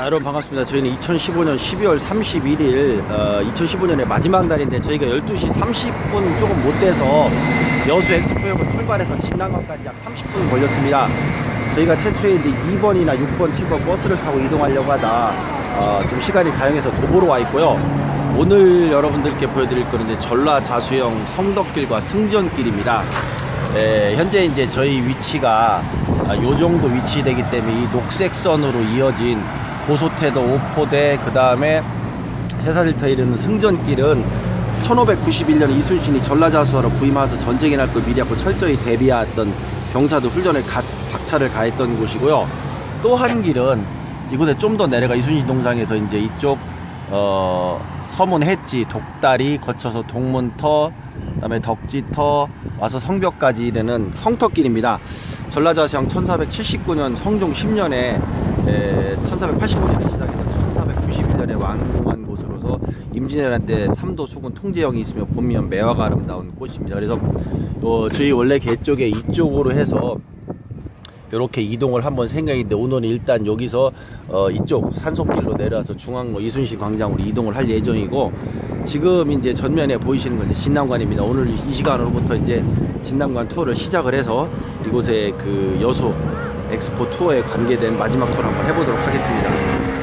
자 여러분 반갑습니다. 저희는 2015년 12월 31일 어, 2015년의 마지막 날인데 저희가 12시 30분 조금 못 돼서 여수 엑스포역을 출발해서 진남강까지 약 30분 걸렸습니다. 저희가 최초에 이제 2번이나 6번 티버 버스를 타고 이동하려고 하다 어, 좀 시간이 가용해서 도보로 와 있고요. 오늘 여러분들께 보여드릴 거는 이제 전라 자수형 성덕길과 승전길입니다. 에, 현재 이제 저희 위치가 아, 요 정도 위치되기 때문에 이 녹색선으로 이어진 고소태도 오포대 그 다음에 회사들터 이르는 승전길은 1591년 이순신이 전라자수하러 부임하면서 전쟁이 날 걸 미리 하고 철저히 대비했던 병사도 훈련을 가, 박차를 가했던 곳이고요. 또 한 길은 이곳에 좀 더 내려가 이순신 동상에서 이제 이쪽 어, 서문 해지 독다리 거쳐서 동문터 그다음에 덕지터 와서 성벽까지 이르는 성터길입니다. 전라자수형 1479년 성종 10년에 1485년에 시작해서 1491년에 완공한 곳으로서 임진왜란 때 삼도 수군 통제형이 있으며 봄이면 매화가 아름다운 곳입니다. 그래서 어, 저희 원래 개 쪽에 이쪽으로 해서 이렇게 이동을 한번 생각인데 오늘은 일단 여기서 어, 이쪽 산속길로 내려와서 중앙로 이순신 광장으로 이동을 할 예정이고 지금 이제 전면에 보이시는 건 진남관입니다. 오늘 이 시간으로부터 이제 진남관 투어를 시작을 해서 이곳에 그 여수 엑스포 투어에 관계된 마지막 투어를 한번 해보도록 하겠습니다.